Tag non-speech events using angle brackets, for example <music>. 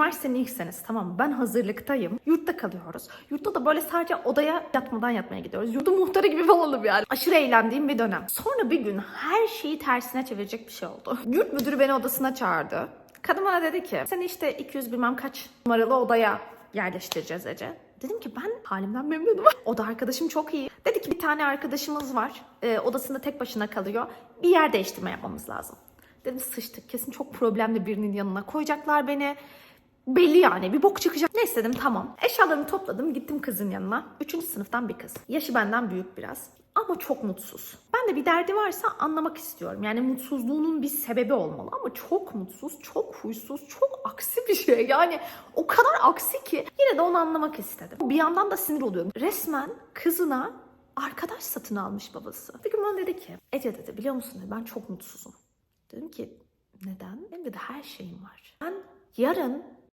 üniversitenin ilk senesi tamam mı? Ben hazırlıktayım. Yurtta kalıyoruz. Yurtta da böyle sadece odaya yatmadan yatmaya gidiyoruz. Yurdun muhtarı gibi falanım yani. Aşırı eğlendiğim bir dönem. Sonra bir gün her şeyi tersine çevirecek bir şey oldu. Yurt müdürü beni odasına çağırdı. Kadın bana dedi ki seni işte 200 bilmem kaç numaralı odaya yerleştireceğiz Ece. Dedim ki ben halimden memnunum. <laughs> O da arkadaşım çok iyi. Dedi ki bir tane arkadaşımız var. Ee, odasında tek başına kalıyor. Bir yer değiştirme yapmamız lazım. Dedim sıçtık. Kesin çok problemli birinin yanına koyacaklar beni. Belli yani bir bok çıkacak. Neyse dedim tamam. Eşyalarımı topladım gittim kızın yanına. Üçüncü sınıftan bir kız. Yaşı benden büyük biraz. Ama çok mutsuz. Ben de bir derdi varsa anlamak istiyorum. Yani mutsuzluğunun bir sebebi olmalı ama çok mutsuz, çok huysuz, çok aksi bir şey. Yani o kadar aksi ki yine de onu anlamak istedim. Bir yandan da sinir oluyorum. Resmen kızına arkadaş satın almış babası. Bir gün bana dedi ki Ece dedi biliyor musun dedi, ben çok mutsuzum. Dedim ki neden? Benim dedi her şeyim var. Ben yarın